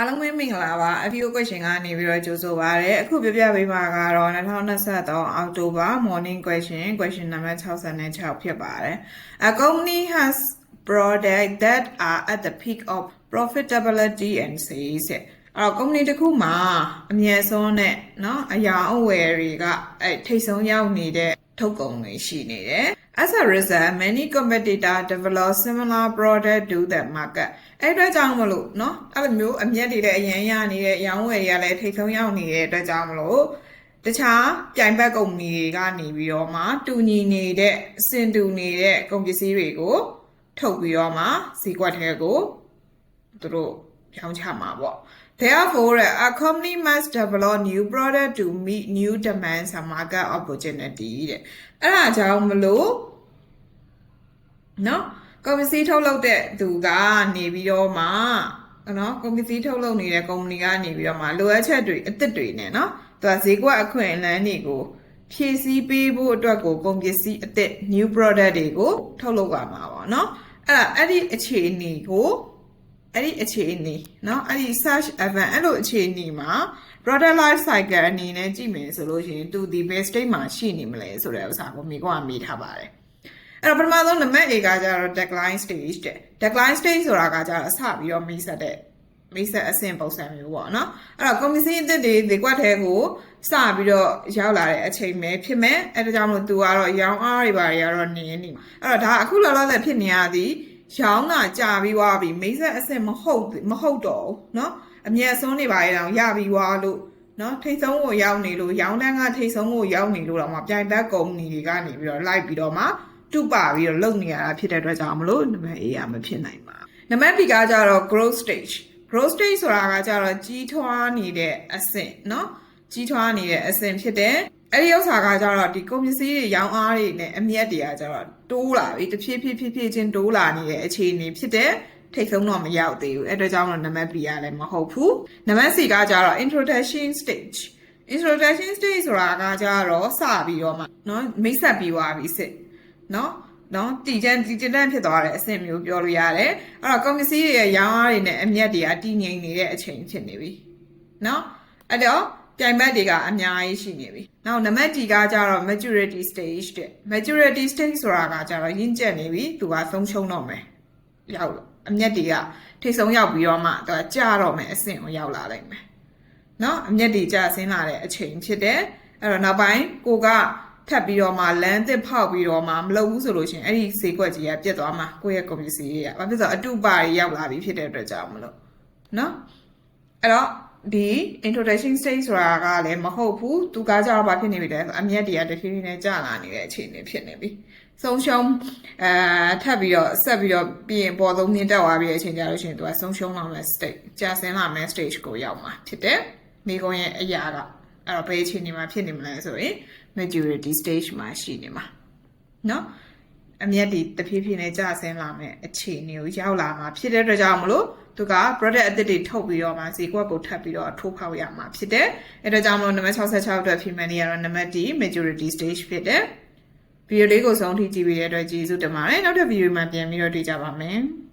အားလုံးပဲမင်္ဂလာပါအဖြူ question ကနေပြီးတော့ကြိုဆိုပါရစေအခုပြပြပေးမှာကတော့2023အောက်တိုဘာ morning question question number 66ဖြစ်ပါတယ် A company has product that are at the peak of profitability and sales အဲ့တော့ company တစ်ခုမှာအမြဲဆုံးနဲ့เนาะအရာအဝယ်တွေကအဲ့ထိတ်ဆုံးရောက်နေတဲ့ ထုတ်ကုန်တွေရှိနေတယ် As a result many competitors develop similar product to the market အဲ့အတွက်ကြောင့်မလို့เนาะအဲ့လိုမျိုးအမျက်တွေလည်းအရင်ရနေတဲ့အရောင်းဝယ်တွေကလည်းထိတ်ဆုံးရောက်နေတဲ့အတွက်ကြောင့်မလို့တခြားပြိုင်ဘက်ကုမ္ပဏီတွေကနေပြီးတော့မှတူညီနေတဲ့အစင်တူနေတဲ့ကုန်ပစ္စည်းတွေကိုထုတ်ပြီးတော့မှဈေးကွက်ထဲကိုသူတို့ ရောင်းချမှာပေါ့ Therefore, a company must develop new product to meet new demands and market opportunity တဲ့အဲ့ဒါကြောင့်မလို့နော်ကုန်ပစ္စည်းထုတ်လုပ်တဲ့သူကနေပြီးတော့မှနော်ကုန်ပစ္စည်းထုတ်လုပ်နေတဲ့ကုမ္ပဏီကနေပြီးတော့မှလိုအပ်ချက်တွေအသစ်တွေနဲ့နော်သူကဈေးကွက်အခွင့်အလမ်းတွေကိုဖြည့်ဆည်းပေးဖို့အတွက်ကိုကုန်ပစ္စည်းအသစ် new product တွေကိုထုတ်လုပ်ရမှာပေါ့နော်အဲ့ဒါအဲ့ဒီအခြေအနေကို အဲ့ဒီအခြေအနေเนาะအဲ့ဒီ search event အဲ့လိုအခြေအနေမှာ product life cycle အနေနဲ့ကြည့်မယ်ဆိုလို့ရှိရင်သူဒီ base state မှာရှိနေမလဲဆိုတဲ့ဥစ္စာကိုမိကွာမိထားပါတယ်အဲ့တော့ပထမဆုံးနံပါတ် A ကကြတော့ decline stage တဲ့ decline stage ဆိုတာကကြတော့အစပြီးတော့မိတ်ဆက်တဲ့မိတ်ဆက်အဆင့်ပုံစံမျိုးပေါ့နော်အဲ့တော့ commission အသစ်တွေဒီကွက်ထဲကိုစပြီးတော့ရောက်လာတဲ့အချိန်ပဲဖြစ်မဲ့အဲ့ဒါကြောင့်မို့သူကတော့ရောင်းအားတွေပါတွေကတော့နင်းနေမှာအဲ့တော့ဒါအခုလောလောဆယ်ဖြစ်နေရသည် ရောင်းတာကြာပြီးွားပြီမိတ်ဆက်အဆင့်မဟုတ်မဟုတ်တော့ဘူးเนาะအမျက်ဆုံးနေပါရဲ့တောင်ရပြီးွားလို့เนาะထိတ်ဆုံးကိုရောက်နေလို့ရောင်းတန်းကထိတ်ဆုံးကိုရောက်နေလို့တော့မှပြိုင်ဘက်ကုမ္ပဏီတွေကနေပြီးတော့လိုက်ပြီးတော့မှတူပါပြီးတော့လုပ်နေရတာဖြစ်တဲ့အတွက်ကြောင့်မလို့နံပါတ် A ကမဖြစ်နိုင်ပါနံပါတ် B ကကြတော့ growth stage growth stage ဆိုတာကကြတော့ကြီးထွားနေတဲ့အဆင့်เนาะကြီးထွားနေတဲ့အဆင့်ဖြစ်တဲ့ အဲ့ဒီဥစ္စာကကြတော့ဒီကုန်ပစ္စည်းတွေရောင်းအားတွေနဲ့အမျက်တွေကကြတော့တိုးလာပြီတဖြည်းဖြည်းဖြည်းဖြည်းချင်းတိုးလာနေတဲ့အခြေအနေဖြစ်တဲ့ထိတ်ဆုံးတော့မရောက်သေးဘူးအဲ့အတွက်ကြောင့်တော့နံပါတ် B ကလည်းမဟုတ်ဘူးနံပါတ် C ကကြတော့ introduction stage introduction stage ဆိုတာကကြတော့စပြီးတော့မှเนาะမိတ်ဆက်ပြီးသွားပြီစစ်เนาะနော်တည်ကျန်တည်ကျန်တဲ့ဖြစ်သွားတဲ့အဆင့်မျိုးပြောလို့ရတယ်အဲ့တော့ကွန်ပစ္စည်းတွေရဲ့ရောင်းအားတွေနဲ့အမျက်တွေကတည်ငြိမ်နေတဲ့အချိန်ဖြစ်နေပြီနော်အဲ့တော့ ပြိုင်ဘက်တွေကအများကြီးရှိနေပြီ။နောက်နံပါတ်ဒီကကြတော့ maturity stage တဲ့ maturity stage ဆိုတာကကြတော့ရင့်ကျက်နေပြီသူကဆုံးရှုံးတော့မယ်။ရောက်အမျက်တွေကထိတ်ဆုံးရောက်ပြီးတော့မှသူကကြာတော့မယ်အဆင့်ကိုရောက်လာလိုက်မယ်။နော်အမျက်တွေကြာဆင်းလာတဲ့အချိန်ဖြစ်တယ်။အဲ့တော့နောက်ပိုင်းကိုကထပ်ပြီးတော့မှလမ်းသစ်ဖောက်ပြီးတော့မှမလုပ်ဘူးဆိုလို့ရှိရင်အဲ့ဒီဈေးကွက်ကြီးကပြတ်သွားမှာကိုယ့်ရဲ့ community တွေကဘာဖြစ်လို့အတူပါတွေရောက်လာပြီဖြစ်တဲ့အတွက်ကြောင့်မလို့နော်အဲ့တော့ ဒီ introduction stage ဆိုတာကလည်းမဟုတ်ဘူးသူကကြတော့ဘာဖြစ်နေပြီလဲဆိုအမျက်တွေကတဖြည်းဖြည်းနဲ့ကျလာနေတဲ့အခြေအနေဖြစ်နေပြီဆုံးရှုံးအဲထပ်ပြီးတော့ဆက်ပြီးတော့ပြီးရင်ပေါ်သုံးမြင့်တက်သွားပြီးတဲ့အချိန်ကျလို့ရှိရင်သူကဆုံးရှုံးလာမယ့် stage ကြာဆင်းလာမယ့် stage ကိုရောက်မှာဖြစ်တယ်မိကုံရဲ့အရာကအဲ့တော့ဘယ်အခြေအနေမှာဖြစ်နေမလဲဆိုရင် maturity stage မှာရှိနေမှာเนาะ အမျက်တွေတဖြည်းဖြည်းနဲ့ကျဆင်းလာမယ့်အခြေအနေကိုရောက်လာမှာဖြစ်တဲ့အတွက်ကြောင့်မလို့သူက product အသစ်တွေထုတ်ပြီးတော့မှဈေးကွက်ကိုထပ်ပြီးတော့ထိုးဖောက်ရမှာဖြစ်တယ်။အဲဒါကြောင့်မလို့နံပါတ်66အတွက် female တွေကတော့နံပါတ် D majority stage ဖြစ်တယ်။ဗီဒီယိုလေးကိုဆုံးထိကြည့်ပြီးတဲ့အတွက်ကျေးဇူးတင်ပါတယ်။နောက်တဲ့ဗီဒီယိုမှာပြန်ပြီးတော့တွေ့ကြပါမယ်။